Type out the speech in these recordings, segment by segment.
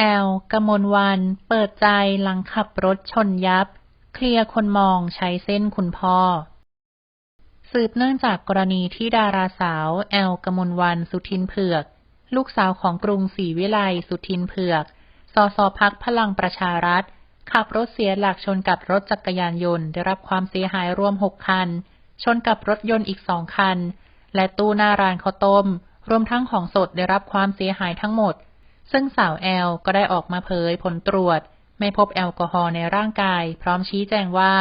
แอล กมลวัน เปิดใจหลังขับรถชนยับ เคลียร์คนมองใช้เส้นคุณพ่อ สืบเนื่องจากกรณีที่ดาราสาว แอล กมลวัน สุทินเผือก ลูกสาวของกรุงศรีวิไล สุทินเผือก สสพักพลังประชารัฐ ขับรถเสียหลักชนกับรถจักรยานยนต์ ได้รับความเสียหายรวมหกคัน ชนกับรถยนต์อีกสองคัน และตู้หน้าร้านข้าวต้ม รวมทั้งของสดได้รับความเสียหายทั้งหมด ซึ่งสาวแอลก็ได้ออกมาเผยผลตรวจ ไม่พบแอลกอฮอล์ในร่างกาย พร้อมชี้แจงว่า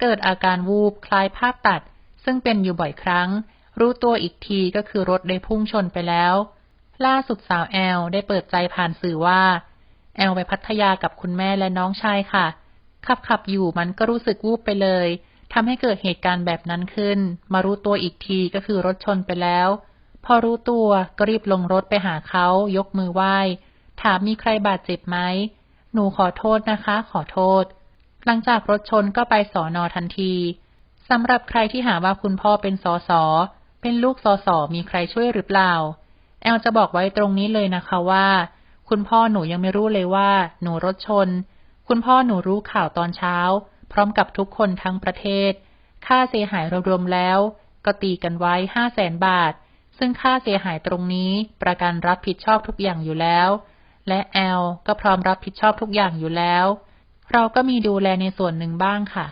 เกิดอาการวูบคล้ายภาพตัด ซึ่งเป็นอยู่บ่อยครั้ง รู้ตัวอีกทีก็คือรถได้พุ่งชนไปแล้ว ล่าสุดสาวแอลได้เปิดใจผ่านสื่อว่า แอลไปพัทยากับคุณแม่และน้องชายค่ะ ขับขับอยู่มันก็รู้สึกวูบไปเลยทำให้เกิดเหตุการณ์แบบนั้นขึ้น มารู้ตัวอีกทีก็คือรถชนไปแล้ว พอรู้ตัวก็รีบลงรถไปหาเขายกมือไหว้ ถามมีใครบาดเจ็บไหม หนูขอโทษนะคะ ขอโทษ หลังจากรถชนก็ไปสอนอทันทีสำหรับใครที่หาว่าคุณพ่อเป็นสอสอเป็นลูกสอสอมีใครช่วยหรือเปล่า แอลจะบอกไว้ตรงนี้เลยนะคะว่า คุณพ่อหนูยังไม่รู้เลยว่า หนูรถชน คุณพ่อหนูรู้ข่าวตอนเช้า พร้อมกับทุกคนทั้งประเทศ ค่าเสียหายรวมๆแล้ว ก็ตีกันไว้ห้าแสนบาท ซึ่งค่าเสียหายตรงนี้ ประกันรับผิดชอบทุกอย่างอยู่แล้ว และแอลก็พร้อมรับผิดชอบทุกอย่างอยู่แล้ว เราก็มีดูแลในส่วนหนึ่งบ้างค่ะ